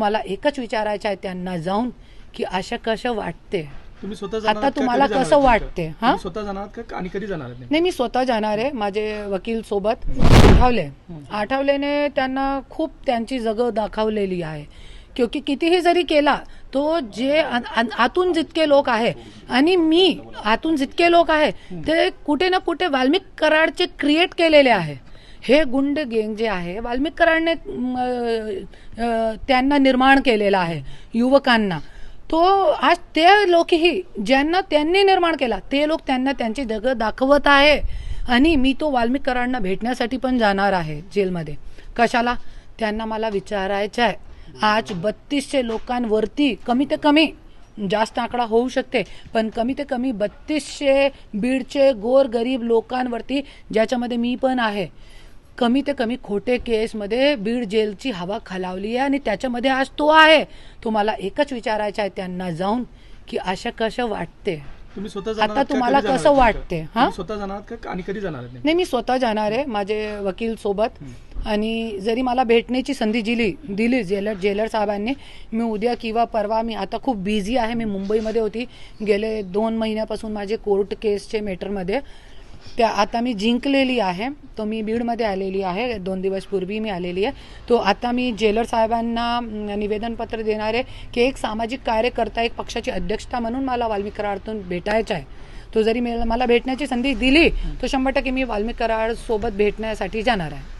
मला एकच विचारायचं आहे त्यांना जाऊन की अशा कसं वाटते? तुम्ही स्वतः जाणार आता आहात का? तुम्हाला कधी जाणार कसं आहात वाटते? हा? स्वतः जाणार आहात का? आणि कधी जाणार आहात? नाही मी स्वतः जाणार आहे. माझे वकील सोबत आठवले. आठवलेने त्यांना खूप त्यांची जग दाखवलेली आहे. क्योंकि कितीही जरी केला तो जे आ- आ- आतून जितके लोक आहे आणि मी आतून जितके लोक आहे ते कुठे ना कुठे वाल्मिक कराडचे क्रिएट केलेले आहे. हे गुंड गेंग जे आहे वाल्मिकरांनी त्यांना निर्माण केलेला आहे युवकांना. तो आज ते लोकही ज्यांना त्यांनी निर्माण केला ते लोक त्यांना त्यांची जग दाखवत आहे. आणि मी तो वाल्मिकरांना भेटण्यासाठी पण जाणार आहे जेलमध्ये. कशाला? त्यांना मला विचारायचं आहे. आज बत्तीसशे लोकांवरती कमी ते कमी जास्त आकडा होऊ शकते पण कमी ते कमी बत्तीसशे बीडचे गोर गरीब लोकांवरती ज्याच्यामध्ये मी पण आहे कमी ते कमी खोटे केसमध्ये बीड जेलची हवा खालावली आहे आणि त्याच्यामध्ये आज तो आहे तुम्हाला एकच विचारायचं आहे त्यांना जाऊन की अशा कसं वाटते तुम्ही स्वतः जाणार आता? तुम्हाला कसं वाटते? हा? स्वतः जाणार आणि कधी जाणार? नाही मी स्वतः जाणार आहे माझे वकील सोबत आणि जरी मला भेटण्याची संधी दिली दिली जेलर जेलर साहेबांनी मी उद्या किंवा परवा मी आता खूप बिझी आहे मी मुंबईमध्ये होती गेले दोन महिन्यापासून माझे कोर्ट केसचे मॅटरमध्ये त्या आता मी जिंकलेली आहे. तो मी बीडमध्ये आलेली आहे. दोन दिवस पूर्वी मी आलेली आहे. तो आता मी जेलर साहेबांना निवेदनपत्र देणार आहे की एक सामाजिक कार्यकर्ता एक पक्षाची अध्यक्षता म्हणून मला वाल्मिक कराडतून भेटायचं आहे. तो जरी मला मला भेटण्याची संधी दिली तर शंभर टक्के मी वाल्मिक कराड सोबत भेटण्यासाठी जाणार आहे.